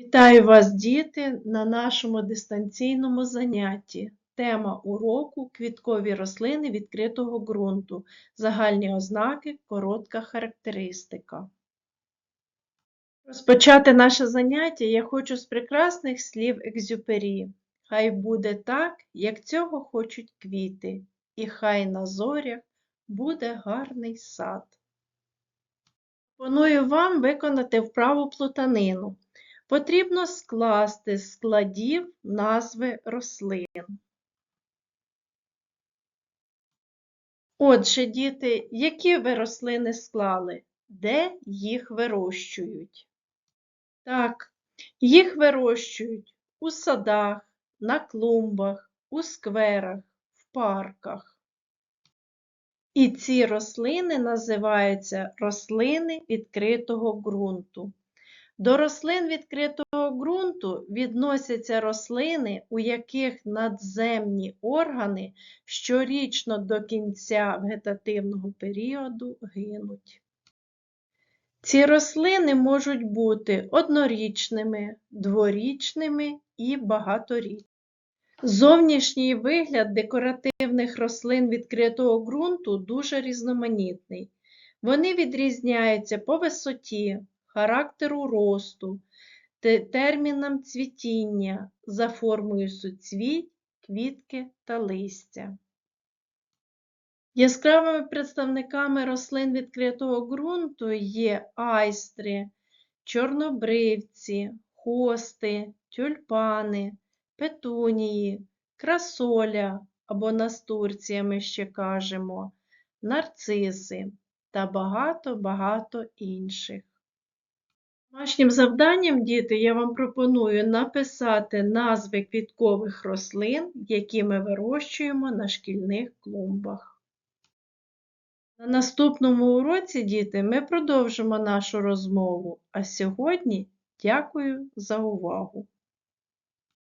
Вітаю вас, діти, на нашому дистанційному занятті. Тема уроку квіткові рослини відкритого ґрунту. Загальні ознаки, коротка характеристика. Розпочати наше заняття я хочу з прекрасних слів Екзюпері. Хай буде так, як цього хочуть квіти, і хай на зорях буде гарний сад. Пропоную вам виконати вправу плутанину. Потрібно скласти з складів назви рослин. Отже, діти, які ви рослини склали? Де їх вирощують? Так, їх вирощують у садах, на клумбах, у скверах, в парках. І ці рослини називаються рослини відкритого ґрунту. До рослин відкритого ґрунту відносяться рослини, у яких надземні органи щорічно до кінця вегетативного періоду гинуть. Ці рослини можуть бути однорічними, дворічними і багаторічними. Зовнішній вигляд декоративних рослин відкритого ґрунту дуже різноманітний. Вони відрізняються по висоті, характеру росту, те- термінам цвітіння за формою суцвіть, квітки та листя. Яскравими представниками рослин відкритого ґрунту є айстри, чорнобривці, хости, тюльпани, петунії, красоля або настурція ми ще кажемо, нарциси та багато-багато інших. Домашнім завданням, діти, я вам пропоную написати назви квіткових рослин, які ми вирощуємо на шкільних клумбах. На наступному уроці, діти, ми продовжимо нашу розмову, а сьогодні дякую за увагу!